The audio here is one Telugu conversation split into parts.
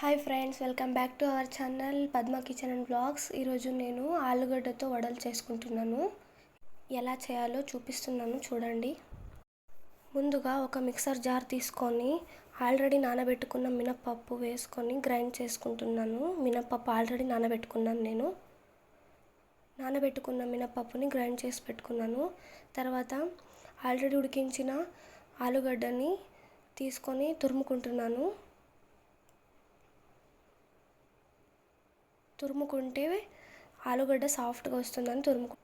Hi friends welcome back to our channel Padma kitchen and blogs. ఈరోజు నేను ఆలుగడ్డతో వడలు చేసుకుంటున్నాను. ఎలా చేయాలో చూపిస్తున్నాను చూడండి. ముందుగా ఒక మిక్సర్ జార్ తీసుకొని ఆల్రెడీ నానబెట్టుకున్న మినప్పప్పు వేసుకొని గ్రైండ్ చేసుకుంటున్నాను. మినప్పప్పు ఆల్రెడీ నానబెట్టుకున్నాను నేను. నానబెట్టుకున్న మినప్పప్పుని గ్రైండ్ చేసి పెట్టుకున్నాను. తర్వాత ఆల్రెడీ ఉడికించిన ఆలుగడ్డని తీసుకొని తురుముకుంటున్నాను. తురుముకుంటే ఆలుగడ్డ సాఫ్ట్గా వస్తుందని తురుము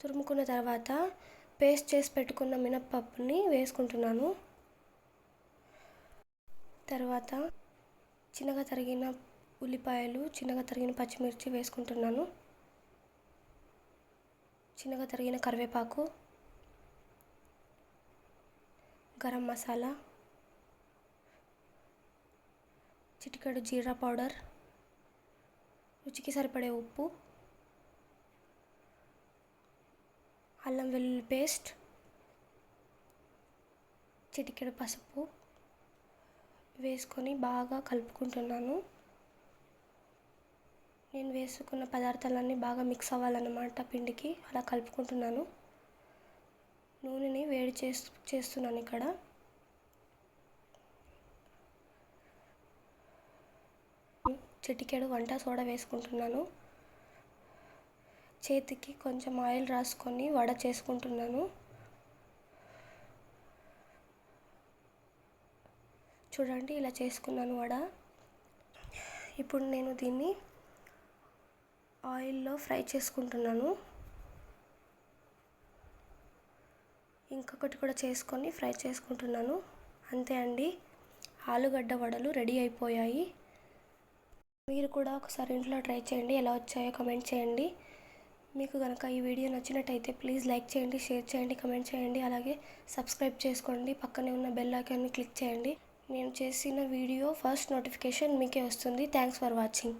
తురుముకున్న తర్వాత పేస్ట్ చేసి పెట్టుకున్న మినప్పప్పుని వేసుకుంటున్నాను. తర్వాత చిన్నగా తరిగిన ఉల్లిపాయలు చిన్నగా తరిగిన పచ్చిమిర్చి వేసుకుంటున్నాను. చిన్నగా తరిగిన కరివేపాకు గరం మసాలా చిటికెడు జీరా పౌడర్ రుచికి సరిపడే ఉప్పు అల్లం వెల్లుల్లి పేస్ట్ చిటికెడు పసుపు వేసుకొని బాగా కలుపుకుంటున్నాను. నేను వేసుకున్న పదార్థాలన్నీ బాగా మిక్స్ అవ్వాలన్నమాట పిండికి అలా కలుపుకుంటున్నాను. నూనెని వేడి చేస్తు చేస్తున్నాను ఇక్కడ. చిటికెడు వంట సోడా వేసుకుంటున్నాను. చేతికి కొంచెం ఆయిల్ రాసుకొని వడ చేసుకుంటున్నాను. చూడండి ఇలా చేసుకున్నాను వడ. ఇప్పుడు నేను దీన్ని ఆయిల్లో ఫ్రై చేసుకుంటున్నాను. ఇంకొకటి కూడా చేసుకొని ఫ్రై చేసుకుంటున్నాను. అంతే అండి. ఆలుగడ్డ వడలు రెడీ అయిపోయాయి. మీరు కూడా ఒకసారి ఇంట్లో ట్రై చేయండి. ఎలా వచ్చాయో కమెంట్ చేయండి. మీకు కనుక ఈ వీడియో నచ్చినట్టయితే ప్లీజ్ లైక్ చేయండి షేర్ చేయండి కమెంట్ చేయండి. అలాగే సబ్స్క్రైబ్ చేసుకోండి. పక్కనే ఉన్న బెల్ ఐకాన్ని క్లిక్ చేయండి. నేను చేసిన వీడియో ఫస్ట్ నోటిఫికేషన్ మీకే వస్తుంది. Thanks for watching